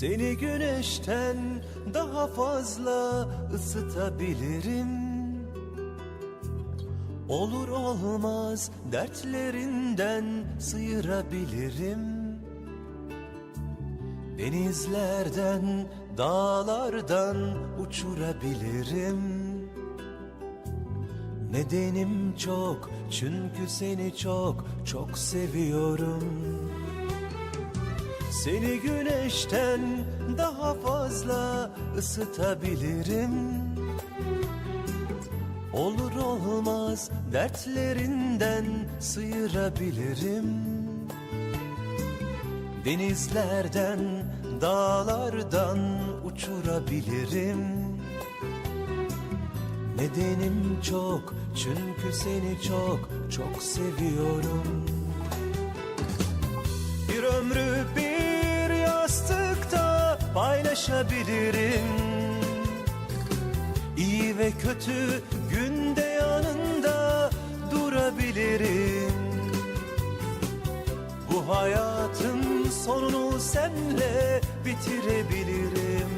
Seni güneşten daha fazla ısıtabilirim. Olur olmaz dertlerinden sıyırabilirim. Denizlerden, dağlardan uçurabilirim. Nedenim çok çünkü seni çok çok seviyorum Seni güneşten daha fazla ısıtabilirim. Olur olmaz dertlerinden sıyırabilirim. Denizlerden, dağlardan uçurabilirim. Nedenim çok çünkü seni çok çok seviyorum paylaşabilirim İyi ve kötü günde yanında durabilirim. Bu hayatın sonunu senle bitirebilirim.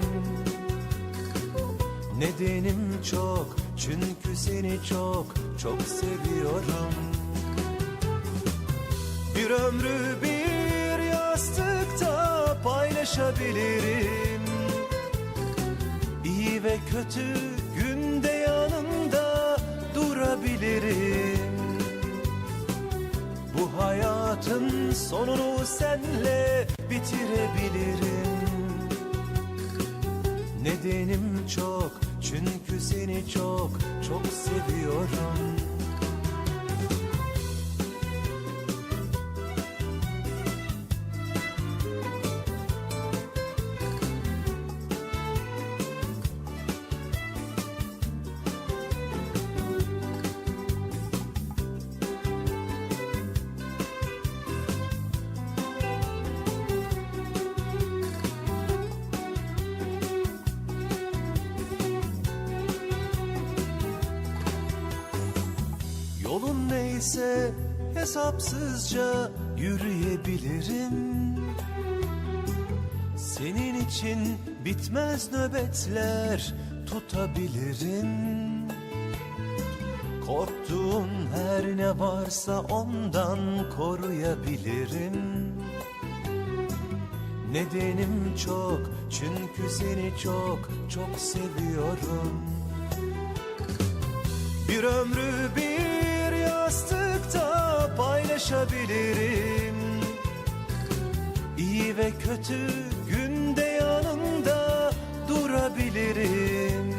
Nedenim çok çünkü seni çok çok seviyorum. Bir ömrü bir yastıkta paylaşabilirim Ve kötü günde yanında durabilirim. Bu hayatın sonunu senle bitirebilirim. Nedenim çok çünkü seni çok çok seviyorum Yolun neyse hesapsızca yürüyebilirim. Senin için bitmez nöbetler tutabilirim. Korktuğun her ne varsa ondan koruyabilirim. Nedenim çok çünkü seni çok çok seviyorum. Bir ömrü bir yastıkta paylaşabilirim. İyi ve kötü günde yanında durabilirim.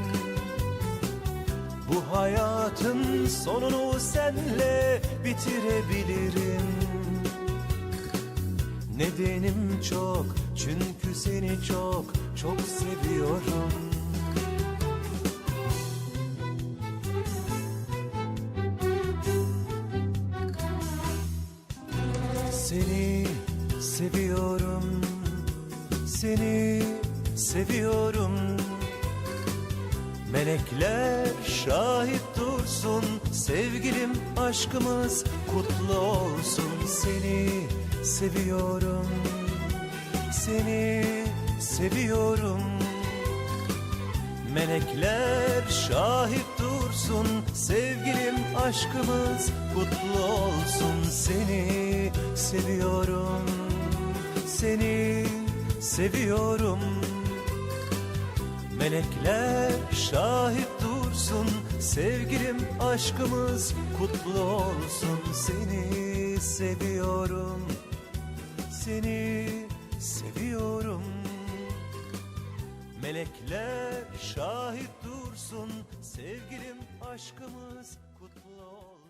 Bu hayatın sonunu senle bitirebilirim. Nedenim çok çünkü seni çok çok seviyorum Seni seviyorum Seni seviyorum. Melekler şahit dursun Sevgilim aşkımız kutlu olsun. Seni seviyorum Seni seviyorum. Melekler şahit dursun Sevgilim aşkımız kutlu olsun Seni. Seviyorum Seni seviyorum. Melekler şahit dursun. Sevgilim aşkımız kutlu olsun Seni. Seviyorum Seni seviyorum. Melekler şahit dursun. Sevgilim aşkımız the ol